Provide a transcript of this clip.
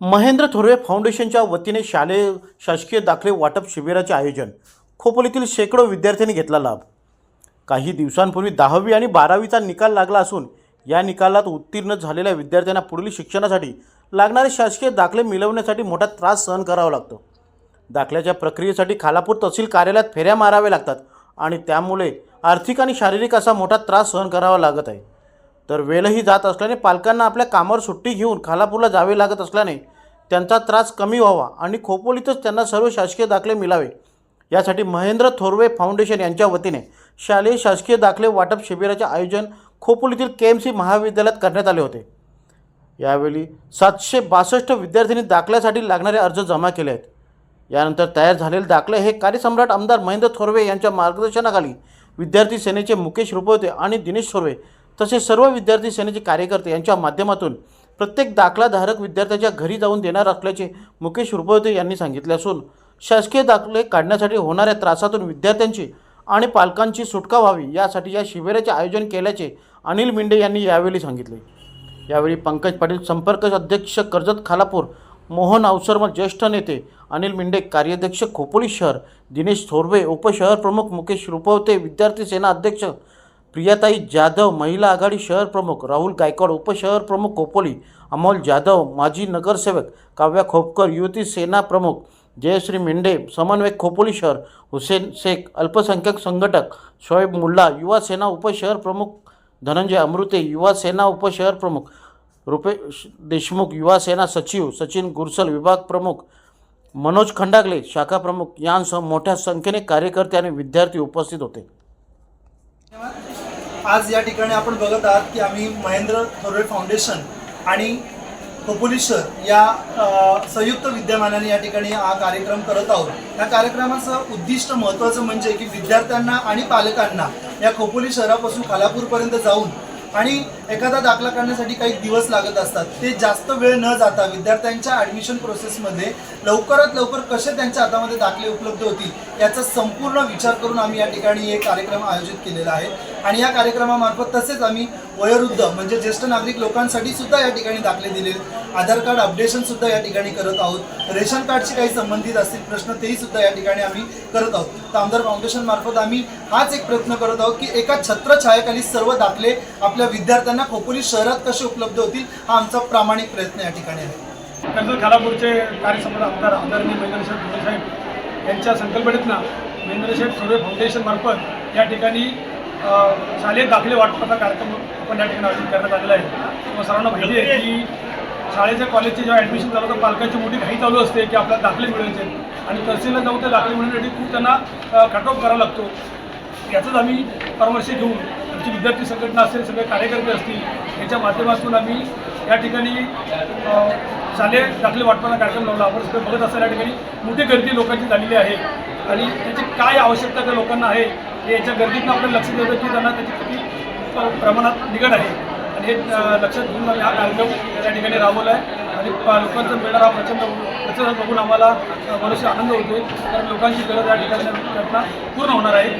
महेंद्र थोरवे फाउंडेशनच्या वतीने शालेय शासकीय दाखले वाटप शिबिराचे आयोजन. खोपोलीतील शेकडो विद्यार्थ्यांनी घेतला लाभ. काही दिवसांपूर्वी दहावी आणि बारावीचा निकाल लागला असून या निकालात उत्तीर्ण झालेल्या विद्यार्थ्यांना पुढील शिक्षणासाठी लागणारे शासकीय दाखले मिळवण्यासाठी मोठा त्रास सहन करावा लागतो. दाखल्याच्या प्रक्रियेसाठी खालापूर तहसील कार्यालयात फेऱ्या माराव्या लागतात आणि त्यामुळे आर्थिक आणि शारीरिक असा मोठा त्रास सहन करावा लागत आहे. तर वेळही जात असल्याने पालकांना आपल्या कामावर सुट्टी घेऊन खालापूरला जावे लागत असल्याने त्यांचा त्रास कमी व्हावा आणि खोपोलीतच त्यांना सर्व शासकीय दाखले मिळावे. यासाठी महेंद्र थोरवे फाउंडेशन यांच्या वतीने शालेय शासकीय दाखले वाटप शिबिराचे आयोजन खोपोलीतील के एम सी महाविद्यालयात करण्यात आले होते. यावेळी सातशे बासष्ट विद्यार्थ्यांनी दाखल्यासाठी लागणारे अर्ज जमा केले आहेत. यानंतर तयार झालेले दाखले हे कार्यसम्राट आमदार महेंद्र थोरवे यांच्या मार्गदर्शनाखाली विद्यार्थी सेनेचे मुकेश रुपवते आणि दिनेश थोरवे तसेच सर्व विद्यार्थी सेनेचे कार्यकर्ते यांच्या माध्यमातून प्रत्येक दाखलाधारक विद्यार्थ्याच्या घरी जाऊन देणार असल्याचे मुकेश रुपवते यांनी सांगितले असून शासकीय दाखले काढण्यासाठी होणाऱ्या त्रासातून विद्यार्थ्यांची आणि पालकांची सुटका व्हावी यासाठी या शिबिराचे आयोजन केल्याचे अनिल मिंडे यांनी यावेळी सांगितले. यावेळी पंकज पाटील संपर्क अध्यक्ष कर्जत खालापूर मोहन अवसरमल ज्येष्ठ नेते अनिल मिंडे कार्याध्यक्ष खोपोली शहर दिनेश थोरवे उपशहर प्रमुख मुकेश रुपवते विद्यार्थी सेना अध्यक्ष प्रियाताई जाधव महिला आघाडी शहर प्रमुख राहुल गायकवाड उपशहर प्रमुख खोपोली अमोल जाधव माजी नगरसेवक काव्या खोपकर युवती सेना प्रमुख जयश्री मेंढे समन्वयक खोपोली शहर हुसेन शेख अल्पसंख्याक संघटक शोएब मुल्ला युवा सेना उपशहर प्रमुख धनंजय अमृते युवा सेना उपशहर प्रमुख रुपेश देशमुख युवा सेना सचिव सचिन गुरसल विभाग प्रमुख मनोज खंडागले शाखा प्रमुख यांसह मोठ्या संख्येने कार्यकर्ते आणि विद्यार्थी उपस्थित होते. आज या ठिकाणी आपण बघत आहात की आम्ही महेंद्र थोरवे फाउंडेशन आणि खोपोली शहर या संयुक्त विद्यमानाने या ठिकाणी हा कार्यक्रम करत आहोत. या कार्यक्रमाचं उद्दिष्ट महत्त्वाचं म्हणजे की विद्यार्थ्यांना आणि पालकांना या खोपोली शहरापासून खालापूरपर्यंत जाऊन आणि एखादा दाखला काढण्यासाठी काही दिवस लागत असतात. ते जास्त वेळ न जाता विद्यार्थ्यांच्या ॲडमिशन प्रोसेसमध्ये लवकरात लवकर कसे त्यांच्या हातामध्ये दाखले उपलब्ध होतील याचा संपूर्ण विचार करून आम्ही या ठिकाणी एक कार्यक्रम आयोजित केलेला आहे. आणि या कार्यक्रमामार्फत तसेच आम्ही वयोवृद्ध म्हणजे ज्येष्ठ नागरिक लोकांसाठी सुद्धा या ठिकाणी दाखले दिले. आधार कार्ड अपडेशन सुद्धा या ठिकाणी करत आहोत. रेशन कार्डशी काही संबंधित असतील प्रश्न तेही सुद्धा या ठिकाणी आम्ही करत आहोत. तर आमदार फाउंडेशन मार्फत आम्ही हाच एक प्रयत्न करत आहोत की एका छत्रछायाखाली सर्व दाखले आपल्या विद्यार्थ्यांना खोपोली शहरात कसे उपलब्ध होतील हा आमचा प्रामाणिक प्रयत्न या ठिकाणी आहे. कर्जत खालापूरचे कार्यसंबंध आमदार आदरणीय महेंद्रशेठ थोरे साहेब यांच्या संकल्पनेतनं महेंद्रशेठ थोरे फाउंडेशनमार्फत या ठिकाणी शालेय दाखले वाटपाचा कार्यक्रम आपण या ठिकाणी आयोजित करण्यात आलेला आहे. मग सर्वांना माहिती आहे की शाळेच्या कॉलेजचे जेव्हा ॲडमिशन झालं तर पालकांची मोठी घाई चालू असते की आपल्याला दाखले मिळवायचे आणि तहसीलला जाऊन ते दाखले मिळवण्यासाठी खूप त्यांना कटऑफ करावा लागतो. याचंच आम्ही परामर्श घेऊन आमची विद्यार्थी संघटना असेल सगळे कार्यकर्ते असतील याच्या माध्यमातून आम्ही या ठिकाणी शालेय दाखले वाटपाचा कार्यक्रम लावला. आपण सगळे बघत असताना या ठिकाणी मोठी गर्दी लोकांची झालेली आहे. आणि त्याची काय आवश्यकता त्या लोकांना आहे म्हणजे याच्या गर्दीतून आपल्याला लक्ष येतं की त्यांना त्याची किती प्रमाणात निकट आहे. आणि हे लक्षात घेऊन आम्ही हा कार्यक्रम त्या ठिकाणी राबवला आहे. आणि लोकांचा मिळणार हा प्रचंड प्रचंड बघून आम्हाला मनुष्य बरेचसे आनंद होतो कारण लोकांची गरज या ठिकाणी घटना पूर्ण होणार आहे.